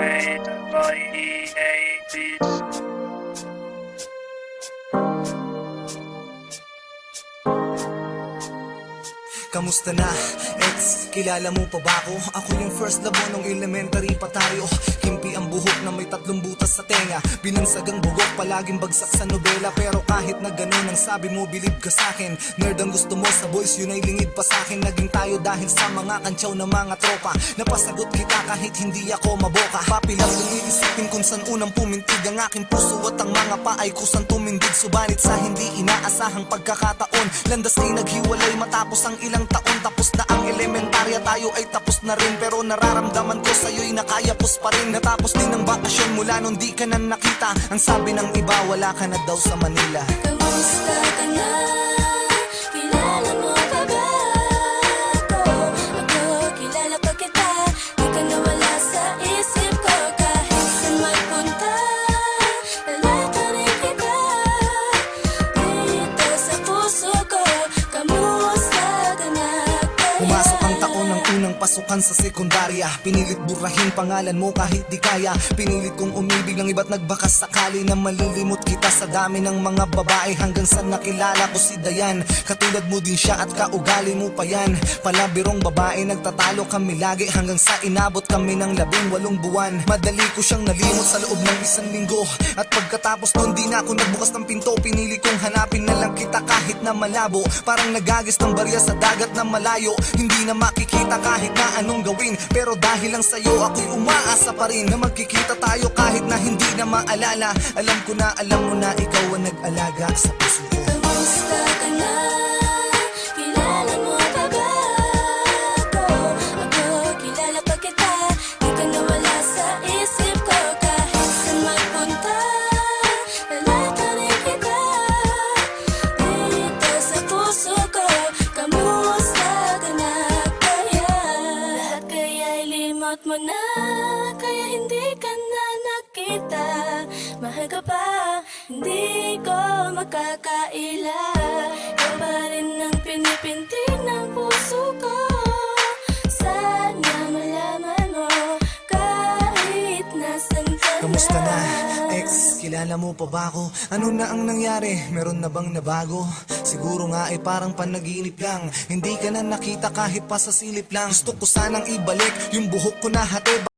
Made by EA. Kamusta na? Ex, kilala mo pa ba ako? Ako yung first love mo nung elementary pa tayo Himpi ang buhok na may tatlong butas sa tenga. Binansagang bugok, palaging bagsak sa nobela. Pero kahit na ganun ang sabi mo, bilib ka sa'kin Nerd ang gusto mo sa boys, yun ay lingid pa sa'kin Naging tayo dahil sa mga kantsaw ng mga tropa. Napasagot kita kahit hindi ako maboka. Papi lang kung iisipin kung saan unang pumintig Ang aking puso at ang mga paay kusang tumindig. Subalit sa hindi inaasahang pagkakataon Landas ay naghiwalay matapos ang ilang taon. Tapos na ang elementarya tayo ay tapos na rin. Pero nararamdaman ko sa'yo'y nakayapos pa rin Natapos din ang bakasyon mula nung di ka na nakita Ang sabi ng iba wala ka na daw sa Manila Kamusta ka na? Ng pasukan sa sekundarya. Pinilit burahin pangalan mo kahit di kaya. Pinilit kong umibig ng iba't nagbakas sakali Na malilimot kita sa dami ng mga babae. Hanggang sa nakilala ko si Dayan Katulad mo din siya at kaugali mo pa yan. Palabirong babae nagtatalo kami lagi. Hanggang sa inabot kami ng labing walong buwan. Madali ko siyang nalimot sa loob ng isang linggo. At pagkatapos nun di na ako nagbukas ng pinto. Pinili kong hanapin na lang kita kahit na malabo. Parang nagagis ng barya sa dagat na malayo. Hindi na makikita kahit na anong gawin. Pero dahil lang sa'yo ako'y umaasa pa rin Na magkikita tayo kahit na hindi na maalala. Alam ko na alam mo na ikaw ang nag-alaga sa puso ko. Kamusta ka na? Limot mo na Kaya hindi ka na nakita. Mahal ka pa Hindi ko makakaila kilala mo pa ba ako? Ano na ang nangyari? Meron na bang nabago? Siguro nga ay parang panaginip lang Hindi ka na nakita kahit pa sa silip lang Gusto ko sanang ibalik yung buhok ko na hati